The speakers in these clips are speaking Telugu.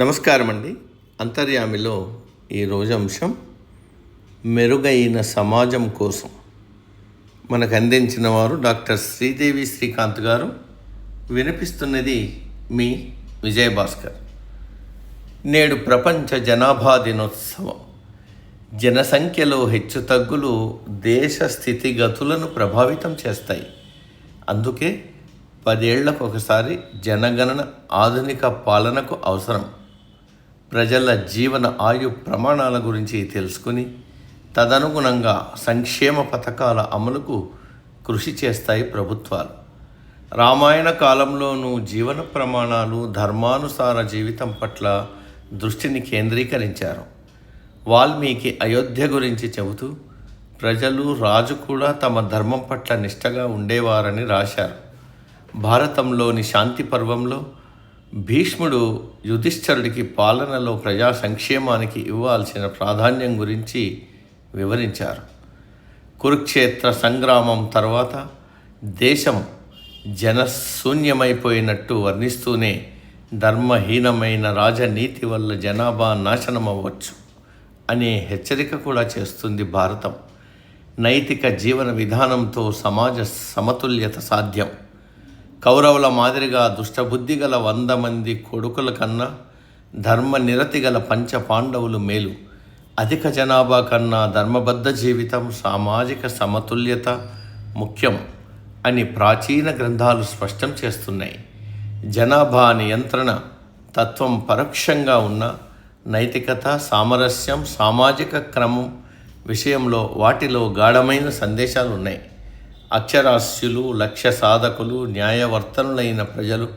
నమస్కారం అండి అంతర్యామిలో ఈరోజు అంశం మెరుగైన సమాజం కోసం మనకు అందించిన వారు డాక్టర్ శ్రీదేవి శ్రీకాంత్ గారు. వినిపిస్తున్నది మీ విజయభాస్కర్. నేడు ప్రపంచ జనాభా దినోత్సవం. జనసంఖ్యలో హెచ్చుతగ్గులు దేశ స్థితిగతులను ప్రభావితం చేస్తాయి. అందుకే పదేళ్ళకు ఒకసారి జనగణన ఆధునిక పాలనకు అవసరం. ప్రజల జీవన ఆయు ప్రమాణాల గురించి తెలుసుకుని తదనుగుణంగా సంక్షేమ పథకాల అమలుకు కృషి చేస్తాయి ప్రభుత్వాలు. రామాయణ కాలంలోనూ జీవన ప్రమాణాలు ధర్మానుసార జీవితం పట్ల దృష్టిని కేంద్రీకరించారు. వాల్మీకి అయోధ్య గురించి చెబుతూ ప్రజలు రాజు కూడా తమ ధర్మం పట్ల నిష్టగా ఉండేవారని రాశారు. భారతంలోని శాంతి పర్వంలో భీష్ముడు యుధిష్ఠరుడికి పాలనలో ప్రజా సంక్షేమానికి ఇవ్వాల్సిన ప్రాధాన్యం గురించి వివరించారు. కురుక్షేత్ర సంగ్రామం తర్వాత దేశం జనశూన్యమైపోయినట్టు వర్ణిస్తూనే ధర్మహీనమైన రాజనీతి వల్ల జనాభా నాశనం అవ్వచ్చు అనే హెచ్చరిక కూడా చేస్తుంది భారతం. నైతిక జీవన విధానంతో సమాజ సమతుల్యత సాధ్యం. కౌరవుల మాదిరిగా దుష్టబుద్ధి గల వంద మంది కొడుకుల కన్నా ధర్మ నిరతి గల పంచ పాండవులు మేలు. అధిక జనాభా కన్నా ధర్మబద్ధ జీవితం సామాజిక సమతుల్యత ముఖ్యం అని ప్రాచీన గ్రంథాలు స్పష్టం చేస్తున్నాయి. జనాభా నియంత్రణ తత్వం పరోక్షంగా ఉన్న నైతికత సామరస్యం సామాజిక క్రమం విషయంలో వాటిలో గాఢమైన సందేశాలు ఉన్నాయి అక్షరాస్యులు లక్ష్య సాధకులు న్యాయవర్తనులైన ప్రజలు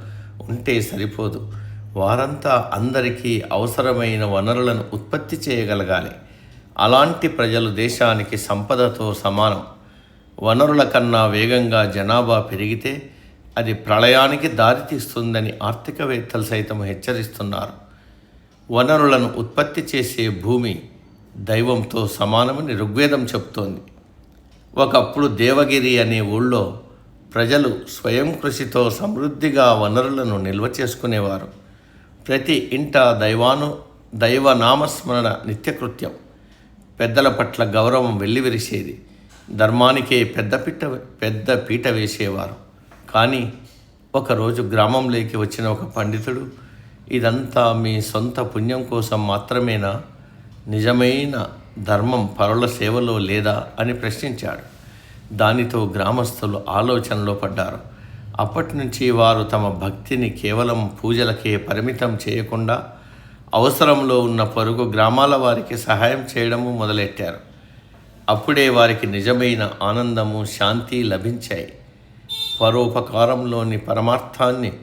ఉంటే సరిపోదు. వారంతా అందరికీ అవసరమైన వనరులను ఉత్పత్తి చేయగలగాలి. అలాంటి ప్రజలు దేశానికి సంపదతో సమానం. వనరుల కన్నా వేగంగా జనాభా పెరిగితే అది ప్రళయానికి దారితీస్తుందని ఆర్థికవేత్తలు సైతం హెచ్చరిస్తున్నారు. వనరులను ఉత్పత్తి చేసే భూమి దైవంతో సమానమని ఋగ్వేదం చెప్తోంది. ఒకప్పుడు దేవగిరి అనే ఊళ్ళో ప్రజలు స్వయం కృషితో సమృద్ధిగా వనరులను నిల్వ చేసుకునేవారు. ప్రతి ఇంట దైవాను దైవ నామస్మరణ నిత్యకృత్యం. పెద్దల పట్ల గౌరవం వెల్లివిరిసేది. ధర్మానికే పెద్ద పిట్ట పెద్ద పీట వేసేవారు. కానీ ఒకరోజు గ్రామంలోకి వచ్చిన ఒక పండితుడు ఇదంతా మీ సొంత పుణ్యం కోసం మాత్రమేనా? నిజమైన ధర్మం పరుల సేవలో లేదా అని ప్రశ్నించాడు. దానితో గ్రామస్తులు ఆలోచనలో పడ్డారు. అప్పటి నుంచి వారు తమ భక్తిని కేవలం పూజలకే పరిమితం చేయకుండా అవసరంలో ఉన్న పొరుగు గ్రామాల వారికి సహాయం చేయడము మొదలెట్టారు. అప్పుడే వారికి నిజమైన ఆనందము శాంతి లభించాయి. పరోపకారంలోని పరమార్థాన్ని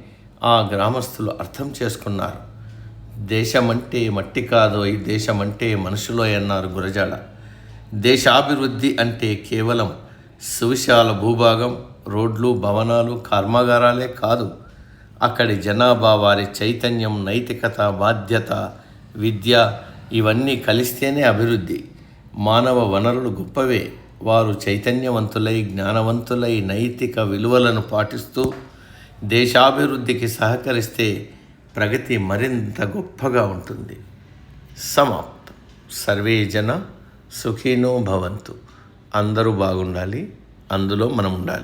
ఆ గ్రామస్తులు అర్థం చేసుకున్నారు. దేశమంటే మట్టి కాదోయ్ దేశమంటే మనుషులో అన్నారు గురజాడ. దేశాభివృద్ధి అంటే కేవలం సువిశాల భూభాగం రోడ్లు భవనాలు కర్మాగారాలే కాదు. అక్కడి జనాభా వారి చైతన్యం నైతికత బాధ్యత విద్య ఇవన్నీ కలిస్తేనే అభివృద్ధి. మానవ వనరులు గొప్పవే. వారు చైతన్యవంతులై జ్ఞానవంతులై నైతిక విలువలను పాటిస్తూ దేశాభివృద్ధికి సహకరిస్తే ప్రగతి మరింత గొప్పగా ఉంటుంది. సమాప్తం. సర్వే జన సుఖీనో భవంతు. అందరూ బాగుండాలి. అందులో మనం ఉండాలి.